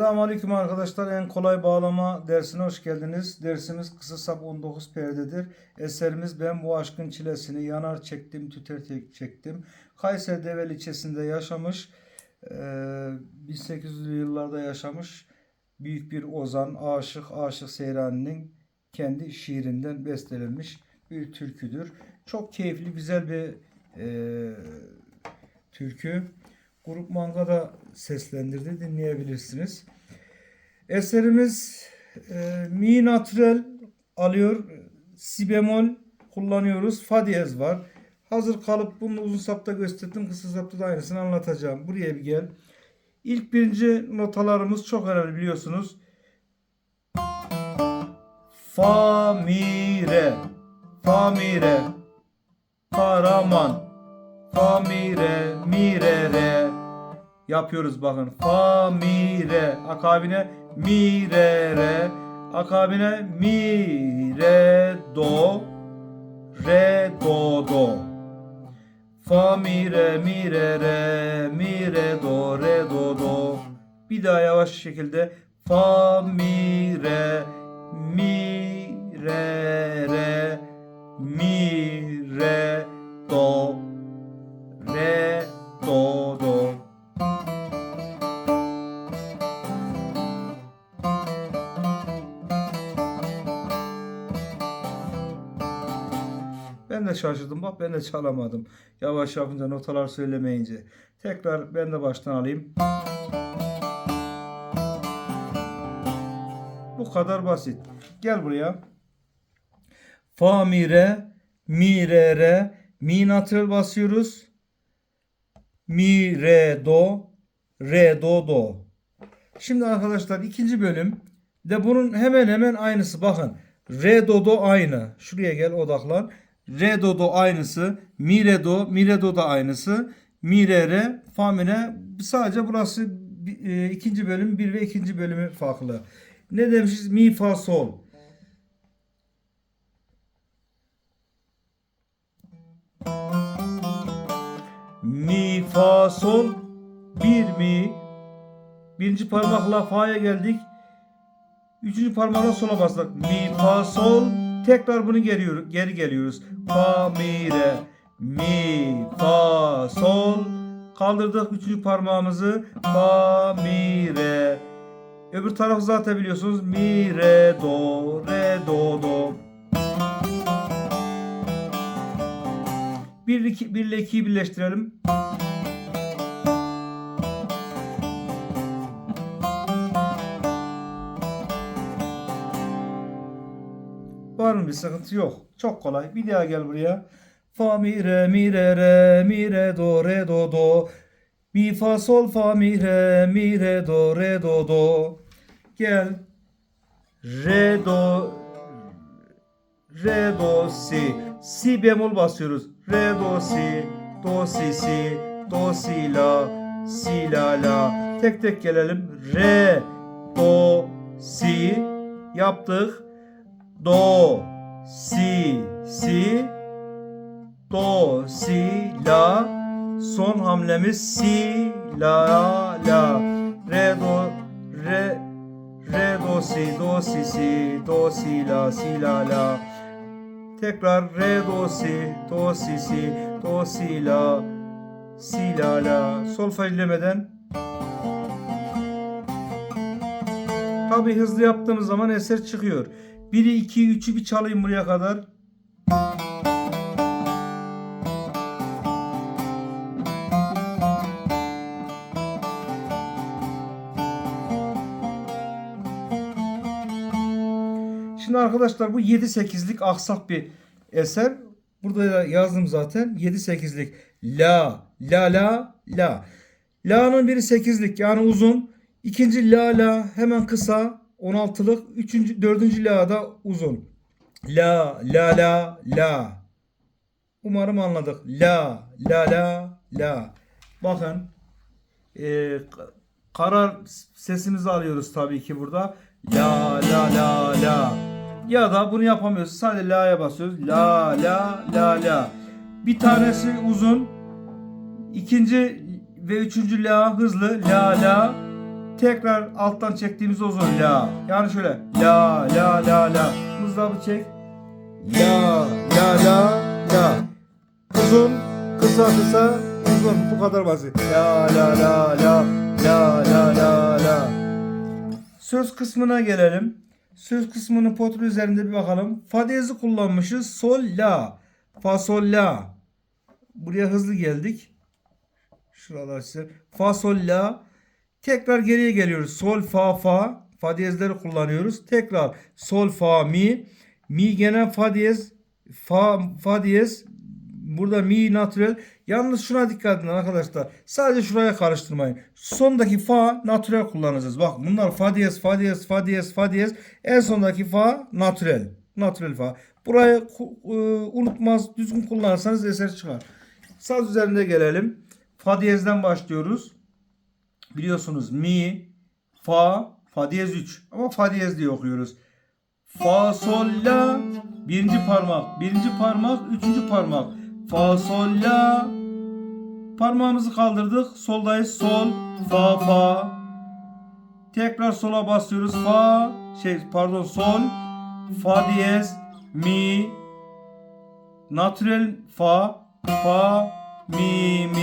Selamun Aleyküm arkadaşlar. En kolay bağlama dersine hoş geldiniz. Dersimiz kısa sap 19 perdedir. Eserimiz ben bu aşkın çilesini yanar çektim, tüter çektim. Kayseri Develi ilçesinde yaşamış, eee, 1800'lü yıllarda yaşamış büyük bir ozan, aşık, aşık Seyrani'nin kendi şiirinden bestelenmiş bir türküdür. Çok keyifli, güzel bir eee türkü. Grup Manga'da seslendirdi. Dinleyebilirsiniz. Eserimiz e, mi natürel alıyor. Si bemol kullanıyoruz. Fa diyez var. Hazır kalıp bunu uzun sapta gösterdim. Kısa sapta da aynısını anlatacağım. Buraya bir gel. İlk birinci notalarımız çok önemli biliyorsunuz. Fa mi re. Fa mi re. Karaman. Fa mi re mi re re yapıyoruz bakın. Fa mi re. Akabine mi re re. Akabine mi re do. Re do do. Fa mi re mi re re. Mi re do re do do. Bir daha yavaş şekilde. Fa mi re. Mi re re. Mi re de şaşırdım bak ben de çalamadım. Yavaş yapınca notalar söylemeyince. Tekrar ben de baştan alayım. Bu kadar basit. Gel buraya. Fa mi re, mi re re, mi natürel basıyoruz. Mi re do, re do do. Şimdi arkadaşlar ikinci bölüm de bunun hemen hemen aynısı. Bakın re do do aynı. Şuraya gel odaklan. Re do do aynısı. Mi re do, mi re do da aynısı. Mi re re, fa mi re. Sadece burası e, ikinci bölüm bir ve ikinci bölümü farklı. Ne demişiz? Mi fa sol. Mi fa sol bir mi birinci parmakla fa'ya geldik. Üçüncü parmakla sola bastık. Mi fa sol tekrar bunu geri, geri geliyoruz. Fa mi re. Mi fa sol. Kaldırdık üçüncü parmağımızı. Fa mi re. Öbür tarafı zaten biliyorsunuz. Mi re do re do do. Bir, iki, bir ile ikiyi birleştirelim. Mı bir sıkıntı yok. Çok kolay. Bir daha gel buraya. Fa mi re mi re re mi re do re do do. Mi fa sol fa mi re mi re do re do do. Gel. Re do re do si. Si bemol basıyoruz. Re do si do si si do si la si la la. Tek tek gelelim. Re do si yaptık do si si do si la. Son hamlemiz si la la. Re do re re do si do si si do si la si la la. Tekrar re do si do si si do si la si la la. Solfejlemeden Tabi hızlı yaptığımız zaman eser çıkıyor. 1'i 2'yi 3'ü bir çalayım buraya kadar. Şimdi arkadaşlar bu 7-8'lik aksak bir eser. Burada da yazdım zaten. 7-8'lik. La, la, la, la. La'nın biri 8'lik yani uzun. İkinci la la hemen kısa 16'lık. Üçüncü, dördüncü la da uzun. La, la, la, la. Umarım anladık. La, la, la, la. Bakın. K- karar sesimizi alıyoruz tabii ki burada. La, la, la, la. Ya da bunu yapamıyoruz. Sadece la'ya basıyoruz. La, la, la, la. Bir tanesi uzun. İkinci ve üçüncü la hızlı. La, la. Tekrar alttan çektiğimiz uzun la. Yani şöyle la la la la. Mızrabı çek. La la la la. Uzun, kısa kısa, uzun. Bu kadar basit. La la la la la la la la. Söz kısmına gelelim. Söz kısmının potu üzerinde bir bakalım. Fa diyezi kullanmışız. Sol la. Fa sol la. Buraya hızlı geldik. Şuralar size. Fa sol la. Tekrar geriye geliyoruz. Sol fa fa. Fa diyezleri kullanıyoruz. Tekrar sol fa mi. Mi gene fa diyez. Fa fa diyez. Burada mi natürel. Yalnız şuna dikkat edin arkadaşlar. Sadece şuraya karıştırmayın. Sondaki fa natürel kullanacağız. Bak bunlar fa diyez, fa diyez, fa diyez, fa diyez. En sondaki fa natürel. Natürel fa. Burayı e, unutmaz, düzgün kullanırsanız eser çıkar. Saz üzerinde gelelim. Fa diyezden başlıyoruz. Biliyorsunuz mi, fa, fa diyez 3. Ama fa diyez diye okuyoruz. Fa, sol, la. Birinci parmak, birinci parmak, üçüncü parmak. Fa, sol, la. Parmağımızı kaldırdık. Soldayız. Sol, fa, fa. Tekrar sola basıyoruz. Fa, şey pardon sol, fa diyez, mi, natürel fa, fa, mi, mi.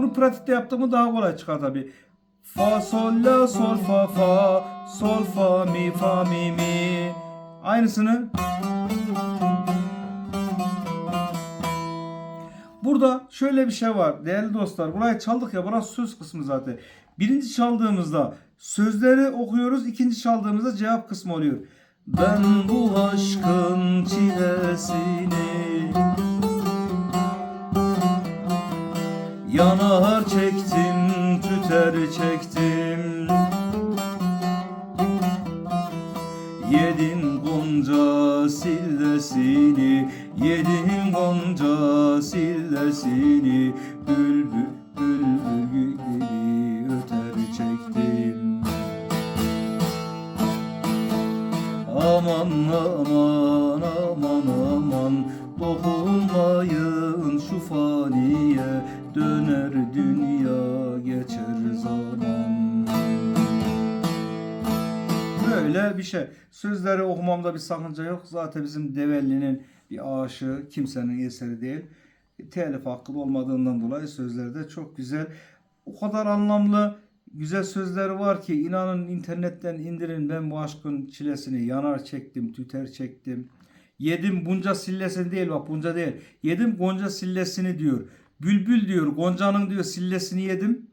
Bunu pratikte yaptığımı daha kolay çıkar tabi. Fa, sol, la, sol, fa, fa, sol, fa, mi, fa, mi, mi. Aynısını Burada şöyle bir şey var değerli dostlar. Burayı çaldık ya burası söz kısmı zaten. Birinci çaldığımızda sözleri okuyoruz. ikinci çaldığımızda cevap kısmı oluyor. Ben bu aşkın çilesini Yanar çektim, tüter çektim. Yedim gonca sillesini Yedim gonca sillesini Bülbül okumamda bir sakınca yok. Zaten bizim Develli'nin bir aşığı kimsenin eseri değil. Telif hakkı olmadığından dolayı sözleri de çok güzel. O kadar anlamlı güzel sözleri var ki inanın internetten indirin ben bu aşkın çilesini yanar çektim, tüter çektim. Yedim bunca sillesini değil bak bunca değil. Yedim gonca sillesini diyor. Bülbül diyor goncanın diyor sillesini yedim.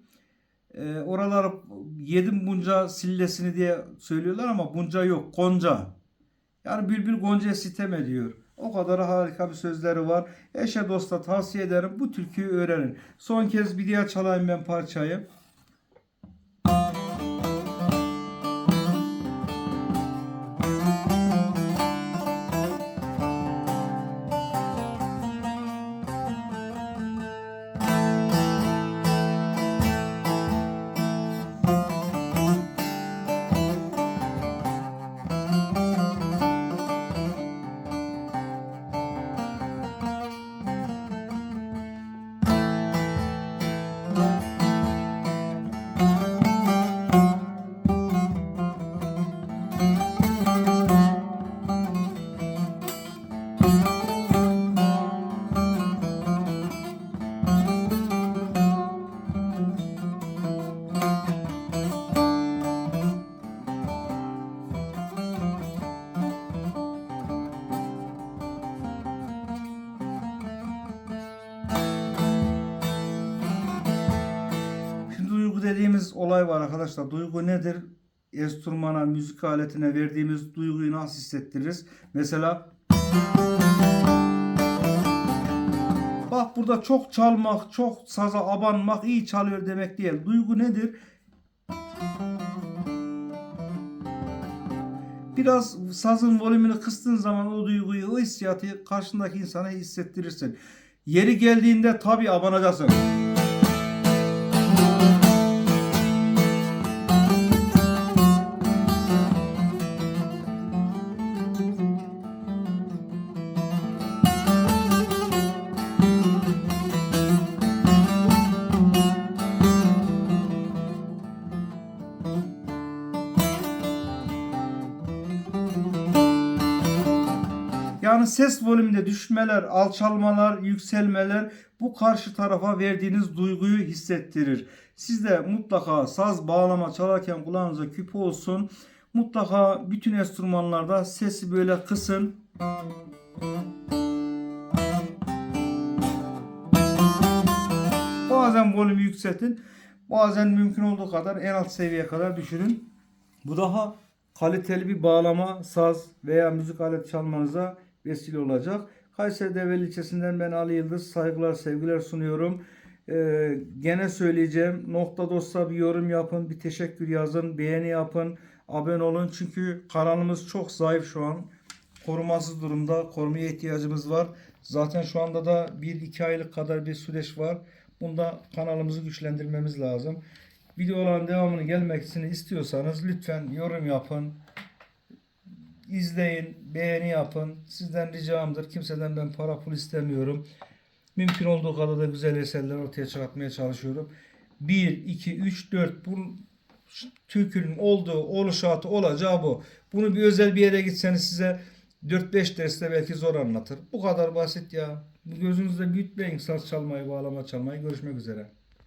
E, oralar yedim bunca sillesini diye söylüyorlar ama bunca yok. Gonca. Yani bülbül goncaya sitem ediyor. O kadar harika bir sözleri var. Eşe dosta tavsiye ederim. Bu türküyü öğrenin. Son kez bir diğer çalayım ben parçayı. Şimdi duygu dediğimiz olay var arkadaşlar. Duygu nedir? Enstrümana, müzik aletine verdiğimiz duyguyu nasıl hissettiririz? Mesela Bak burada çok çalmak, çok saza abanmak, iyi çalıyor demek değil. Duygu nedir? Biraz sazın volümünü kıstığın zaman o duyguyu, o hissiyatı karşındaki insana hissettirirsin. Yeri geldiğinde tabii abanacaksın. Ses volümünde düşmeler, alçalmalar, yükselmeler bu karşı tarafa verdiğiniz duyguyu hissettirir. Siz de mutlaka saz bağlama çalarken kulağınıza küpe olsun. Mutlaka bütün enstrümanlarda sesi böyle kısın. Bazen volümü yükseltin. Bazen mümkün olduğu kadar en alt seviyeye kadar düşürün. Bu daha kaliteli bir bağlama, saz veya müzik aleti çalmanıza vesile olacak. Kayseri Develi ilçesinden ben Ali Yıldız saygılar sevgiler sunuyorum. Ee, gene söyleyeceğim nokta dostlar bir yorum yapın, bir teşekkür yazın, beğeni yapın, abone olun. Çünkü kanalımız çok zayıf şu an. Korumasız durumda, korumaya ihtiyacımız var. Zaten şu anda da 1-2 aylık kadar bir süreç var. Bunda kanalımızı güçlendirmemiz lazım. Videoların devamını gelmesini istiyorsanız lütfen yorum yapın. İzleyin, beğeni yapın. Sizden ricamdır. Kimseden ben para pul istemiyorum. Mümkün olduğu kadar da güzel eserler ortaya çıkartmaya çalışıyorum. 1, 2, 3, 4 bu türkünün olduğu, oluşatı olacağı bu. Bunu bir özel bir yere gitseniz size 4-5 derste belki zor anlatır. Bu kadar basit ya. Gözünüzde büyütmeyin saz çalmayı, bağlama çalmayı. Görüşmek üzere.